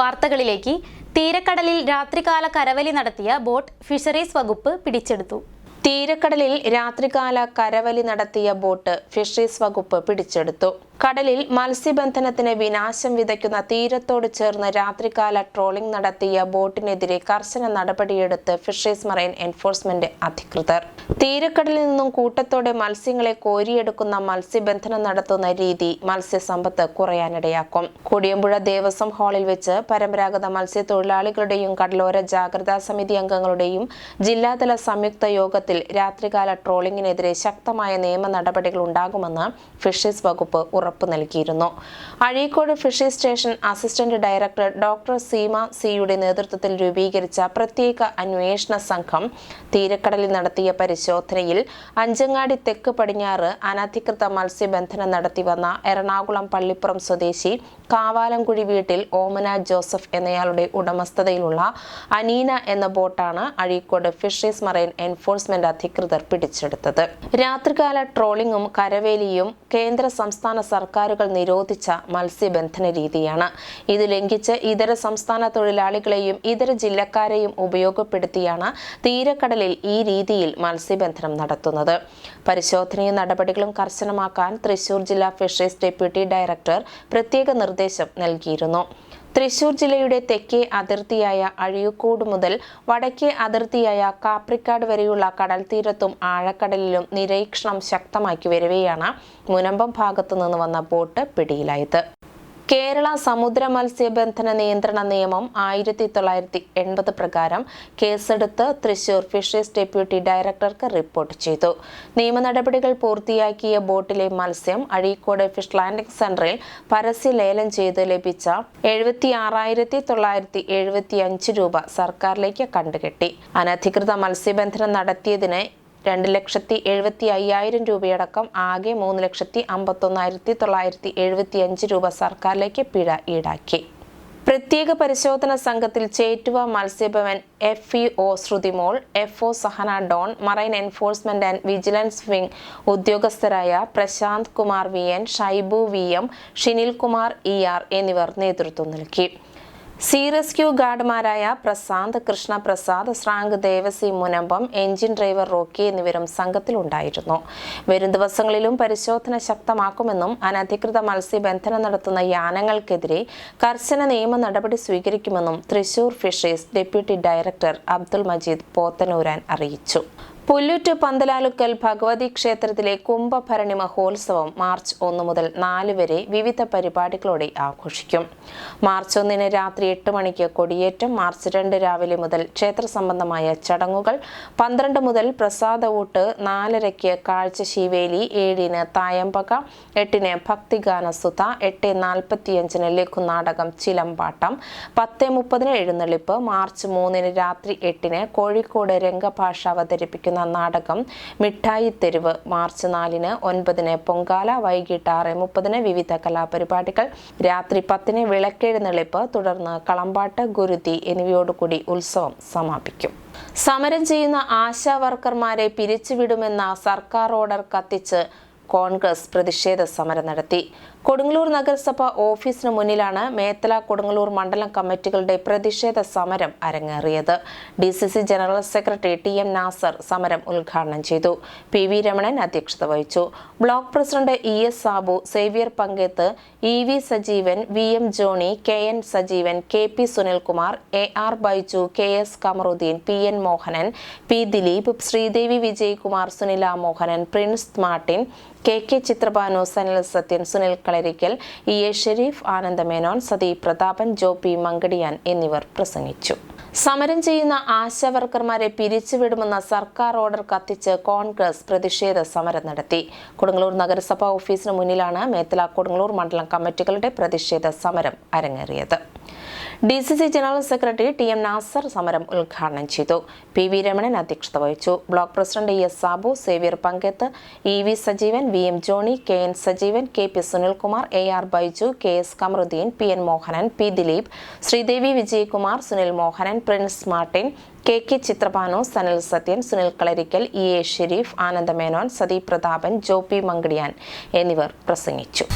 വാർത്തകളിലേക്ക്. തീരക്കടലിൽ രാത്രികാല കരവലി നടത്തിയ ബോട്ട് ഫിഷറീസ് വകുപ്പ് പിടിച്ചെടുത്തു. തീരക്കടലിൽ രാത്രികാല കരവലി നടത്തിയ ബോട്ട് ഫിഷറീസ് വകുപ്പ് പിടിച്ചെടുത്തു. കടലിൽ മത്സ്യബന്ധനത്തിന് വിനാശം വിതയ്ക്കുന്ന തീരത്തോട് ചേർന്ന് രാത്രികാല ട്രോളിംഗ് നടത്തിയ ബോട്ടിനെതിരെ കർശന നടപടിയെടുത്ത് ഫിഷറീസ് മറൈൻ എൻഫോഴ്സ്മെന്റ് അധികൃതർ. തീരക്കടലിൽ നിന്നും കൂട്ടത്തോടെ മത്സ്യങ്ങളെ കോരിയെടുക്കുന്ന മത്സ്യബന്ധനം നടത്തുന്ന രീതി മത്സ്യസമ്പത്ത് കുറയാനിടയാക്കും. കൊടിയമ്പുഴ ദേവസ്വം ഹാളിൽ വെച്ച് പരമ്പരാഗത മത്സ്യത്തൊഴിലാളികളുടെയും കടലോര ജാഗ്രതാ സമിതി അംഗങ്ങളുടെയും ജില്ലാതല സംയുക്ത യോഗത്തിൽ രാത്രികാല ട്രോളിംഗിനെതിരെ ശക്തമായ നിയമ നടപടികൾ ഉണ്ടാകുമെന്ന് ഫിഷറീസ് വകുപ്പ് ഉറപ്പു നൽകിയിരുന്നു. Azhikode fisheries station assistant director doctor Seema സിയുടെ നേതൃത്വത്തിൽ രൂപീകരിച്ച പ്രത്യേക അന്വേഷണ സംഘം തീരക്കടലിൽ നടത്തിയ പരിശോധനയിൽ അഞ്ചങ്ങാടി തെക്ക് പടിഞ്ഞാറ് അനധികൃത മത്സ്യബന്ധനം നടത്തിവന്ന എറണാകുളം പള്ളിപ്പുറം സ്വദേശി കാവാലംകുഴി വീട്ടിൽ ഓമന ജോസഫ് എന്നയാളുടെ ഉടമസ്ഥതയിലുള്ള അനീന എന്ന ബോട്ടാണ് അഴീക്കോട് ഫിഷറീസ് മറൈൻ എൻഫോഴ്സ്മെന്റ് അധികൃതർ പിടിച്ചെടുത്തത്. രാത്രികാല ട്രോളിംഗും കരവേലിയും കേന്ദ്ര സംസ്ഥാന സർക്കാരുകൾ നിരോധിച്ച മത്സ്യബന്ധന രീതിയാണ്. ഇത് ലംഘിച്ച് ഇതര സംസ്ഥാന തൊഴിലാളികളെയും ഇതര ജില്ലക്കാരെയും ഉപയോഗപ്പെടുത്തിയാണ് തീരക്കടലിൽ ഈ രീതിയിൽ മത്സ്യബന്ധനം നടത്തുന്നത്. പരിശോധനയും നടപടികളും കർശനമാക്കാൻ തൃശൂർ ജില്ലാ ഫിഷറീസ് ഡെപ്യൂട്ടി ഡയറക്ടർ പ്രത്യേക നിർദ്ദേശം നൽകിയിരുന്നു. തൃശൂർ ജില്ലയുടെ തെക്കേ അതിർത്തിയായ അഴിയൂക്കോട് മുതൽ വടക്കേ അതിർത്തിയായ കാപ്രിക്കാട് വരെയുള്ള കടൽ തീരത്തും ആഴക്കടലിലും നിരീക്ഷണം ശക്തമാക്കി വരവെയാണ് മുനമ്പം ഭാഗത്തു നിന്ന് വന്ന ബോട്ട് പിടിയിലായത്. കേരള സമുദ്ര മത്സ്യബന്ധന നിയന്ത്രണ നിയമം ആയിരത്തി തൊള്ളായിരത്തി എൺപത് പ്രകാരം കേസെടുത്ത് തൃശൂർ ഫിഷറീസ് ഡെപ്യൂട്ടി ഡയറക്ടർക്ക് റിപ്പോർട്ട് ചെയ്തു. നിയമ നടപടികൾ പൂർത്തിയാക്കിയ ബോട്ടിലെ മത്സ്യം അഴീക്കോട് ഫിഷ് ലാൻഡിംഗ് സെന്ററിൽ പരസ്യ ലേലം ചെയ്ത് ലഭിച്ച എഴുപത്തി ആറായിരത്തി തൊള്ളായിരത്തി എഴുപത്തി അഞ്ച് രൂപ സർക്കാരിലേക്ക് കണ്ടുകെട്ടി. അനധികൃത മത്സ്യബന്ധനം നടത്തിയതിന് രണ്ട് ലക്ഷത്തി എഴുപത്തി അയ്യായിരം രൂപയടക്കം ആകെ മൂന്ന് ലക്ഷത്തി അമ്പത്തൊന്നായിരത്തി തൊള്ളായിരത്തി എഴുപത്തി അഞ്ച് രൂപ സർക്കാരിലേക്ക് പിഴ ഈടാക്കി. പ്രത്യേക പരിശോധന സംഘത്തിൽ Chettuva Matsyabhavan F E O Shrutimol F O Sahana Don marine enforcement and vigilance wing ഉദ്യോഗസ്ഥരായ Prasanth Kumar V N Shaibu V M Shinil Kumar E R എന്നിവർ നേതൃത്വം നൽകി. സി റെസ്ക്യൂ ഗാർഡുമാരായ Prasad Krishnaprasad ശ്രാങ്ക് Devasy Munambam engine driver Rocky എന്നിവരും സംഘത്തിലുണ്ടായിരുന്നു. വരും ദിവസങ്ങളിലും പരിശോധന ശക്തമാക്കുമെന്നും അനധികൃത മത്സ്യബന്ധനം നടത്തുന്ന യാനങ്ങൾക്കെതിരെ കർശന നിയമ നടപടി സ്വീകരിക്കുമെന്നും Thrissur fisheries deputy director Abdul Majeed Pothanooran അറിയിച്ചു. പുല്ലുറ്റ് പന്തലാലുക്കൽ ഭഗവതി ക്ഷേത്രത്തിലെ കുംഭഭരണി മഹോത്സവം മാർച്ച് ഒന്ന് മുതൽ നാല് വരെ വിവിധ പരിപാടികളോടെ ആഘോഷിക്കും. മാർച്ച് ഒന്നിന് രാത്രി എട്ട് മണിക്ക് കൊടിയേറ്റം മാർച്ച് രണ്ട് രാവിലെ മുതൽ ക്ഷേത്ര സംബന്ധമായ ചടങ്ങുകൾ പന്ത്രണ്ട് മുതൽ പ്രസാദ ഊട്ട് നാലരയ്ക്ക് കാഴ്ച ശിവേലി ഏഴിന് തായമ്പക എട്ടിന് ഭക്തിഗാന സുധ എട്ട് നാൽപ്പത്തിയഞ്ചിന് ലഘുനാടകം ചിലമ്പാട്ടം പത്ത് മുപ്പതിന് എഴുന്നള്ളിപ്പ് മാർച്ച് മൂന്നിന് രാത്രി എട്ടിന് കോഴിക്കോട് രംഗഭാഷ അവതരിപ്പിക്കുന്ന. നാടകം മിഠായി തെരുവ് മാർച്ച് നാലിന് ഒൻപതിന് പൊങ്കാല വൈകിട്ട് ആറ് മുപ്പതിന് വിവിധ കലാപരിപാടികൾ രാത്രി പത്തിന് വിളക്കെഴുന്നള്ളിപ്പ് തുടർന്ന് കളമ്പാട്ട് ഗുരുതി എന്നിവയോടുകൂടി ഉത്സവം സമാപിക്കും. സമരം ചെയ്യുന്ന ആശാ വർക്കർമാരെ പിരിച്ചുവിടുമെന്ന സർക്കാർ ഓർഡർ കത്തിച്ച് കോൺഗ്രസ് പ്രതിഷേധ സമരം നടത്തി. കൊടുങ്ങല്ലൂർ നഗരസഭ ഓഫീസിന് മുന്നിലാണ് മേത്തല കൊടുങ്ങല്ലൂർ മണ്ഡലം കമ്മിറ്റികളുടെ പ്രതിഷേധ സമരം അരങ്ങേറിയത്. D C C general secretary T M Nasar സമരം ഉദ്ഘാടനം ചെയ്തു. പി വി രമണൻ അധ്യക്ഷത വഹിച്ചു. Block president E S Sabu Xavier Panketh E V Sajeevan V M Johny K N Sajeevan K P Sunilkumar A R Baiju K S Kamaruddeen P N Mohanan P Dileep Sreedevi Vijayakumar Sunila Mohanan Prince Martin K K Chithrabhanu Sanil Sathyan Sunil Kalarikkal E A Shereef Anandamenon Sathi Prathapan Joe P Mankadiyan എന്നിവർ പ്രസംഗിച്ചു. സമരം ചെയ്യുന്ന ആശാവർക്കർമാരെ പിരിച്ചുവിടുമെന്ന സർക്കാർ order കത്തിച്ച് കോൺഗ്രസ് പ്രതിഷേധ സമരം നടത്തി. കൊടുങ്ങല്ലൂർ നഗരസഭാ ഓഫീസിന് മുന്നിലാണ് മേത്തല കൊടുങ്ങല്ലൂർ മണ്ഡലം കമ്മിറ്റികളുടെ പ്രതിഷേധ സമരം അരങ്ങേറിയത്. D C C general secretary T M Nasar സമരം ഉദ്ഘാടനം ചെയ്തു. പി വി രമണൻ അധ്യക്ഷത വഹിച്ചു. Block president E S Sabu Xavier Panketh E V Sajeevan V M Johny K N Sajeevan K P Sunilkumar A R Baiju K S Kamaruddeen P N Mohanan P Dileep Sreedevi Vijayakumar Sunil Mohanan Prince Martin K K Chithrabhanu Sanil Sathyan Sunil Kalarikkal E A Shereef Anandamenon Sathi Prathapan Joe P Mankadiyan എന്നിവർ പ്രസംഗിച്ചു.